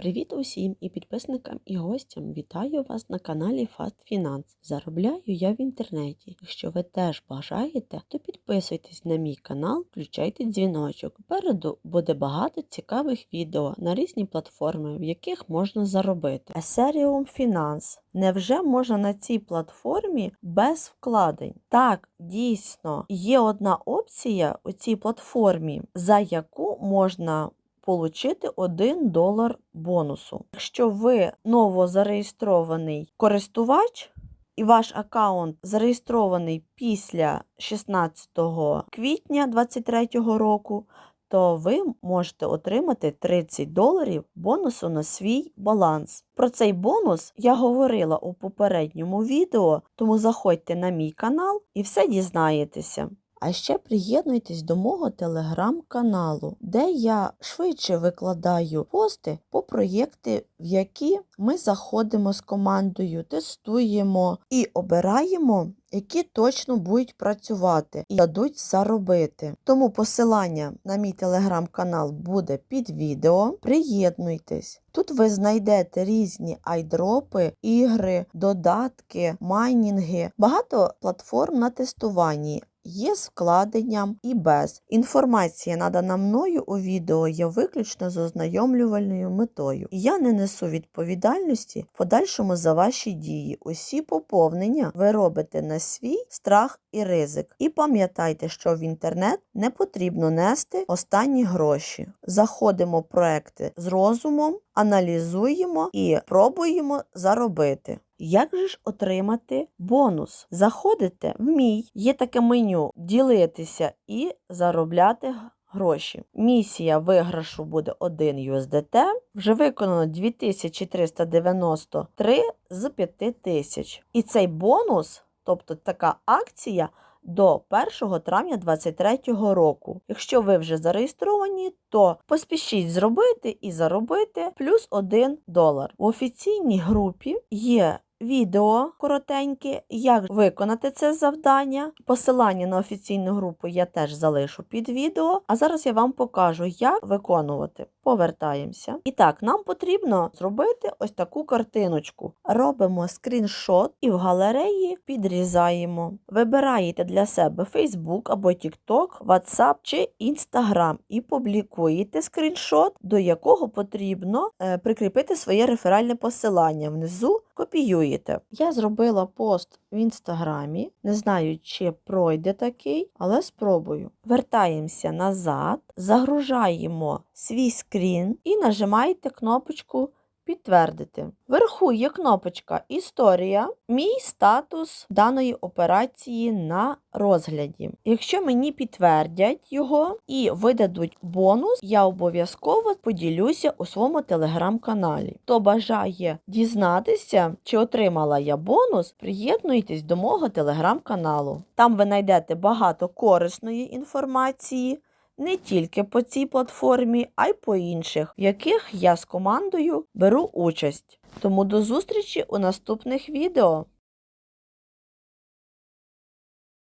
Привіт усім і підписникам і гостям. Вітаю вас на каналі Fast Finance. Заробляю я в інтернеті. Якщо ви теж бажаєте, то підписуйтесь на мій канал, включайте дзвіночок. Попереду буде багато цікавих відео на різні платформи, в яких можна заробити. Ethereum Finance. Невже можна на цій платформі без вкладень? Так, дійсно, є одна опція у цій платформі, за яку можна получити 1 долар бонусу. Якщо ви новозареєстрований користувач і ваш аккаунт зареєстрований після 16 квітня 2023 року, то ви можете отримати 30 доларів бонусу на свій баланс. Про цей бонус я говорила у попередньому відео, тому заходьте на мій канал і все дізнаєтеся. А ще приєднуйтесь до мого телеграм-каналу, де я швидше викладаю пости по проєкти, в які ми заходимо з командою, тестуємо і обираємо, які точно будуть працювати і дадуть заробити. Тому посилання на мій телеграм-канал буде під відео. Приєднуйтесь. Тут ви знайдете різні айдропи, ігри, додатки, майнінги, багато платформ на тестуванні. Є з вкладенням і без. Інформація, надана мною у відео, є виключно з ознайомлювальною метою. Я не несу відповідальності в подальшому за ваші дії. Усі поповнення ви робите на свій страх і ризик. І пам'ятайте, що в інтернет не потрібно нести останні гроші. Заходимо в проекти з розумом, аналізуємо і пробуємо заробити. Як же ж отримати бонус? Заходите в мій, є таке меню ділитися і заробляти гроші. Місія виграшу буде 1 USDT. Вже виконано 2393 з 5000. І цей бонус, тобто така акція. До 1 травня 2023 року. Якщо ви вже зареєстровані, то поспішіть зробити і заробити плюс 1 долар. В офіційній групі є відео коротеньке, як виконати це завдання. Посилання на офіційну групу я теж залишу під відео. А зараз я вам покажу, як виконувати. Повертаємося. І так, нам потрібно зробити ось таку картиночку. Робимо скріншот і в галереї підрізаємо. Вибираєте для себе Facebook або TikTok, WhatsApp чи Instagram і публікуєте скріншот, до якого потрібно е, прикріпити своє реферальне посилання. Внизу копіюєте. Я зробила пост в інстаграмі. Не знаю, чи пройде такий, але спробую. Вертаємося назад, загружаємо свій скрін і нажимаєте кнопочку Підтвердити. Вверху є кнопочка Історія, мій статус даної операції на розгляді. Якщо мені підтвердять його і видадуть бонус, я обов'язково поділюся у своєму телеграм-каналі. Хто бажає дізнатися, чи отримала я бонус, приєднуйтесь до мого телеграм-каналу. Там ви знайдете багато корисної інформації не тільки по цій платформі, а й по інших, в яких я з командою беру участь. Тому до зустрічі у наступних відео.